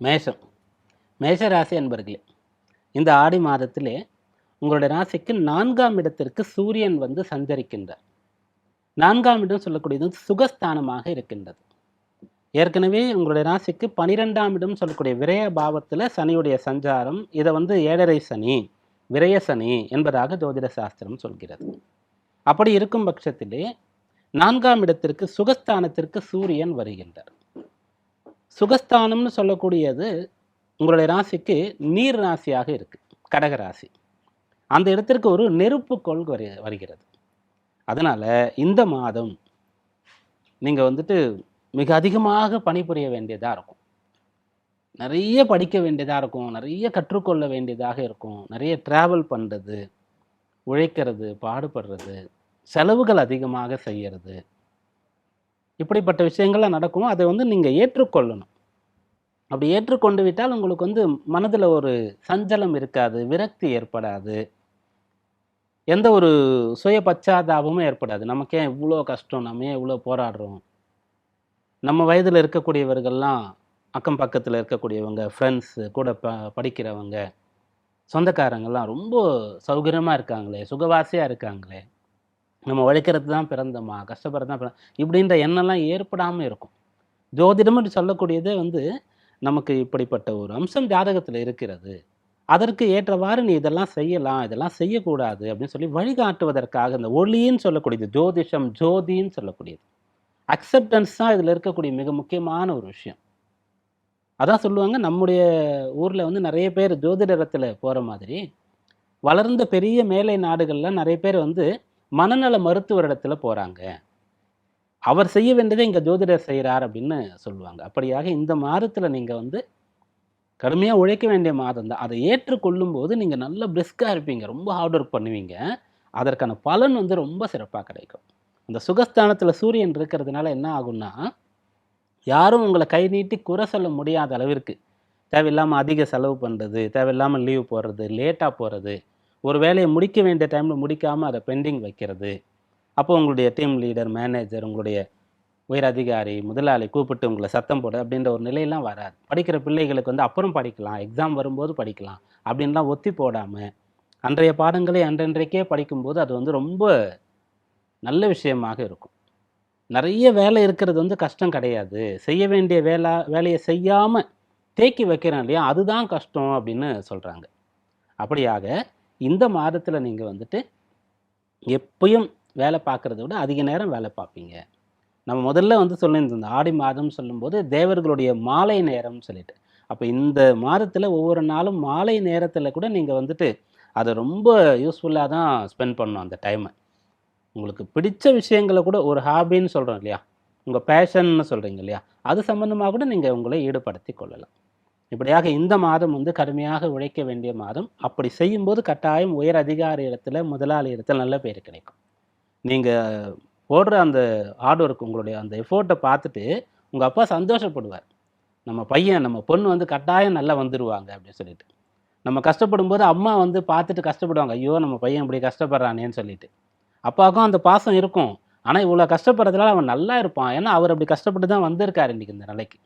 மேஷம். மேஷ ராசி அன்பர்களே இந்த ஆடி மாதத்திலே உங்களுடைய ராசிக்கு நான்காம் இடத்திற்கு சூரியன் வந்து சஞ்சரிக்கின்றார். நான்காம் இடம் சொல்லக்கூடியது வந்து சுகஸ்தானமாக இருக்கின்றது. ஏற்கனவே உங்களுடைய ராசிக்கு பனிரெண்டாம் இடம் சொல்லக்கூடிய விரய பாவத்தில் சனியுடைய சஞ்சாரம் இதை வந்து ஏழரை சனி விரய சனி என்பதாக ஜோதிட சாஸ்திரம் சொல்கிறது. அப்படி இருக்கும் பட்சத்திலே நான்காம் இடத்திற்கு சுகஸ்தானத்திற்கு சூரியன் வருகின்றார். சுகஸ்தானம்னு சொல்லக்கூடியது உங்களுடைய ராசிக்கு நீர் ராசியாக இருக்குது கடக ராசி. அந்த இடத்திற்கு ஒரு நெருப்புக்கோள் வரு வருகிறது. அதனால் இந்த மாதம் நீங்கள் வந்துட்டு மிக அதிகமாக பணிபுரிய வேண்டியதாக இருக்கும். நிறைய படிக்க வேண்டியதாக இருக்கும் நிறைய கற்றுக்கொள்ள வேண்டியதாக இருக்கும் நிறைய ட்ராவல் பண்ணுறது உழைக்கிறது பாடுபடுறது செலவுகள் அதிகமாக செய்கிறது இப்படிப்பட்ட விஷயங்கள்லாம் நடக்கும் அதை வந்து நீங்கள் ஏற்றுக்கொள்ளணும். அப்படி ஏற்றுக்கொண்டு விட்டால் உங்களுக்கு வந்து மனதில் ஒரு சஞ்சலம் இருக்காது விரக்தி ஏற்படாது. எந்த ஒரு சுய பச்சாதாபமும் ஏற்படாது. நமக்கே இவ்வளோ கஷ்டம் நம்ம ஏன் இவ்வளோ போராடுறோம்? நம்ம வயதில் இருக்கக்கூடியவர்கள்லாம் அக்கம் பக்கத்தில் இருக்கக்கூடியவங்க ஃப்ரெண்ட்ஸு கூட ப படிக்கிறவங்க சொந்தக்காரங்கள்லாம் ரொம்ப சௌகரியமாக இருக்காங்களே சுகவாசியாக இருக்காங்களே. நம்ம உழைக்கிறது தான் பிறந்தோமா? கஷ்டப்படுறது தான் பிறந்த இப்படின்ற எண்ணம்லாம் ஏற்படாமல் இருக்கும். ஜோதிடம்னு சொல்லக்கூடியதே வந்து நமக்கு இப்படிப்பட்ட ஒரு அம்சம் ஜாதகத்தில் இருக்கிறது. அதற்கு ஏற்றவாறு நீ இதெல்லாம் செய்யலாம் இதெல்லாம் செய்யக்கூடாது அப்படின்னு சொல்லி வழிகாட்டுவதற்காக இந்த ஒளின்னு சொல்லக்கூடியது ஜோதிஷம் ஜோதின்னு சொல்லக்கூடியது. அக்செப்டன்ஸ் தான் இதில் இருக்கக்கூடிய மிக முக்கியமான ஒரு விஷயம். அதான் சொல்லுவாங்க நம்முடைய ஊரில் வந்து நிறைய பேர் ஜோதிடத்தில் போகிற மாதிரி வளர்ந்த பெரிய மேலை நாடுகளில் நிறைய பேர் வந்து மனநல மருத்துவரிடத்தில் போகிறாங்க அவர் செய்ய வேண்டியதை இங்கே ஜோதிடர் செய்கிறார் அப்படின்னு சொல்லுவாங்க. அப்படியாக இந்த மாதத்தில் நீங்கள் வந்து கடுமையாக உழைக்க வேண்டிய மாதம் தான். அதை ஏற்றுக்கொள்ளும் போது நீங்கள் நல்ல பிரிஸ்காக இருப்பீங்க. ரொம்ப ஹார்ட் ஒர்க் பண்ணுவீங்க. அதற்கான பலன் வந்து ரொம்ப சிறப்பாக கிடைக்கும். அந்த சுகஸ்தானத்தில் சூரியன் இருக்கிறதுனால என்ன ஆகும்னா யாரும் உங்களை கை நீட்டி குறை சொல்ல முடியாத அளவிற்கு தேவையில்லாமல் அதிக செலவு பண்ணுறது தேவையில்லாமல் லீவ் போடுறது லேட்டாக போகிறது ஒரு வேலையை முடிக்க வேண்டிய டைமில் முடிக்காமல் அதை பெண்டிங் வைக்கிறது. அப்போ உங்களுடைய டீம் லீடர் மேனேஜர் உங்களுடைய உயர் அதிகாரி முதலாளி கூப்பிட்டு உங்களை சத்தம் போடு அப்படின்ற ஒரு நிலையெல்லாம் வராது. படிக்கிற பிள்ளைகளுக்கு வந்து அப்புறம் படிக்கலாம் எக்ஸாம் வரும்போது படிக்கலாம் அப்படின்லாம் ஒத்தி போடாமல் அன்றைய பாடங்களை அன்றன்றைக்கே படிக்கும்போது அது வந்து ரொம்ப நல்ல விஷயமாக இருக்கும். நிறைய வேலை இருக்கிறது வந்து கஷ்டம் கிடையாது. செய்ய வேண்டிய வேலை வேலையை செய்யாமல் தேக்கி வைக்கிறேன் இல்லையா? அதுதான் கஷ்டம் அப்படின்னு சொல்கிறாங்க அப்படியாக இந்த மாதத்தில் நீங்கள் வந்துட்டு எப்பயும் வேலை பார்க்குறத விட அதிக நேரம் வேலை பார்ப்பீங்க. நம்ம முதல்ல வந்து சொல்லியிருந்தோம் ஆடி மாதம் சொல்லும்போது தேவர்களுடைய மாலை நேரம்னு சொல்லிட்டு. அப்போ இந்த மாதத்தில் ஒவ்வொரு நாளும் மாலை நேரத்தில் கூட நீங்கள் வந்துட்டு அதை ரொம்ப யூஸ்ஃபுல்லாக தான் ஸ்பெண்ட் பண்ணணும் அந்த டைமை உங்களுக்கு பிடிச்ச விஷயங்களை கூட ஒரு ஹாபின்னு சொல்கிறோம் இல்லையா? உங்கள் பேஷன்னு சொல்கிறீங்க இல்லையா? அது சம்மந்தமாக கூட நீங்கள் உங்களை ஈடுபடுத்தி கொள்ளலாம். இப்படியாக இந்த மாதம் வந்து கடுமையாக உழைக்க வேண்டிய மாதம். அப்படி செய்யும்போது கட்டாயம் உயர் அதிகாரி இடத்துல முதலாளி இடத்துல நல்ல பேர் கிடைக்கும். நீங்கள் போடுற அந்த ஹார்ட் ஒர்க் உங்களுடைய அந்த எஃபோர்ட்டை பார்த்துட்டு உங்கள் அப்பா சந்தோஷப்படுவார். நம்ம பையன் நம்ம பொண்ணு வந்து கட்டாயம் நல்லா வந்துடுவாங்க அப்படின்னு சொல்லிட்டு. நம்ம கஷ்டப்படும் போது அம்மா வந்து பார்த்துட்டு கஷ்டப்படுவாங்க. ஐயோ நம்ம பையன் இப்படி கஷ்டப்படுறானேன்னு சொல்லிட்டு. அப்பாவுக்கும் அந்த பாசம் இருக்கும். ஆனால் இவ்வளோ கஷ்டப்படுறதுனால அவன் நல்லா இருப்பான். ஏன்னா அவர் அப்படி கஷ்டப்பட்டு தான் வந்திருக்காரு இன்றைக்கி இந்த நிலைக்கு.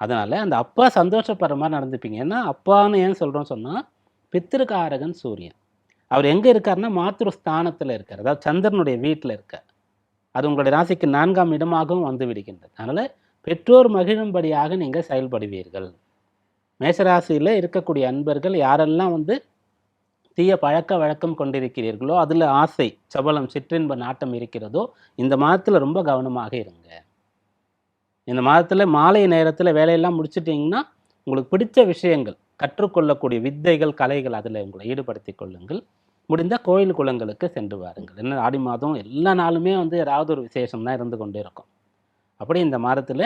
அதனால் அந்த அப்பா சந்தோஷப்படுற மாதிரி நடந்துப்பீங்க. ஏன்னா அப்பான்னு ஏன் சொல்கிறோம் சொன்னால் பித்திருக்காரகன் சூரியன். அவர் எங்கே இருக்காருன்னா மாத்திரு ஸ்தானத்தில் இருக்கார். அதாவது சந்திரனுடைய வீட்டில் இருக்கார். அது உங்களுடைய ராசிக்கு நான்காம் இடமாகவும் வந்து விடுகின்றது. அதனால் பெற்றோர் மகிழும்படியாக நீங்கள் செயல்படுவீர்கள். மேஷராசியில் இருக்கக்கூடிய அன்பர்கள் யாரெல்லாம் வந்து தீய பழக்க வழக்கம் கொண்டிருக்கிறீர்களோ அதில் ஆசை சபலம் சிற்றின்ப நாட்டம் இருக்கிறதோ இந்த மாதத்தில் ரொம்ப கவனமாக இருங்க. இந்த மாதத்தில் மாலை நேரத்தில் வேலையெல்லாம் முடிச்சிட்டிங்கன்னா உங்களுக்கு பிடிச்ச விஷயங்கள் கற்றுக்கொள்ளக்கூடிய வித்தைகள் கலைகள் அதில் உங்களை ஈடுபடுத்தி கொள்ளுங்கள். முடிந்தால் கோயில் குளங்களுக்கு சென்று வாருங்கள். என்ன ஆடி மாதம் எல்லா நாளுமே வந்து ஏதாவது ஒரு விசேஷம் தான் இருந்து கொண்டே இருக்கும். அப்படி இந்த மாதத்தில்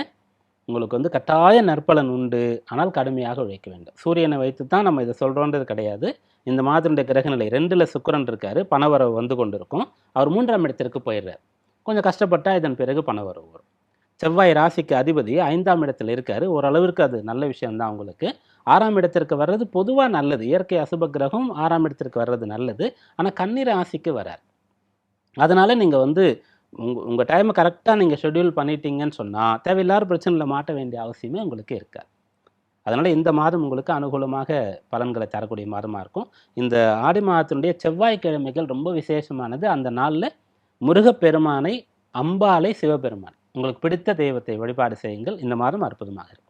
உங்களுக்கு வந்து கட்டாய நற்பலன் உண்டு. ஆனால் கடுமையாக உழைக்க வேண்டும். சூரியனை வைத்து தான் நம்ம இதை சொல்கிறோன்றது கிடையாது. இந்த மாதத்தினுடைய கிரகநிலை ரெண்டில் சுக்கரன் இருக்கார். பணவரவு வந்து கொண்டு இருக்கும் அவர் மூன்றாம் இடத்திற்கு போயிடுறார். கொஞ்சம் கஷ்டப்பட்டால் இதன் பிறகு பணவரவு வரும். செவ்வாய் ராசிக்கு அதிபதி ஐந்தாம் இடத்துல இருக்காரு. ஓரளவிற்கு அது நல்ல விஷயம்தான் உங்களுக்கு ஆறாம் இடத்திற்கு வர்றது பொதுவாக நல்லது. இயற்கை அசுப கிரகம் ஆறாம் இடத்திற்கு வர்றது நல்லது. ஆனால் கன்னி ராசிக்கு வரார். அதனால நீங்கள் வந்து உங்க உங்கள் டைமை கரெக்டாக நீங்கள் ஷெட்யூல் பண்ணிட்டீங்கன்னு சொன்னால் தேவையில்லாத பிரச்சனையில் மாட்ட வேண்டிய அவசியமே உங்களுக்கு இருக்காது. அதனால் இந்த மாதம் உங்களுக்கு அனுகூலமாக பலன்களை தரக்கூடிய மாதமாக இருக்கும். இந்த ஆடி மாதத்தினுடைய செவ்வாய்க்கிழமைகள் ரொம்ப விசேஷமானது. அந்த நாளில் முருகப்பெருமானை அம்பாலை சிவபெருமான். உங்களுக்கு பிடித்த தெய்வத்தை வழிபாடு செய்யுங்கள். இந்த மாதம் அற்புதமாக இருக்கும்.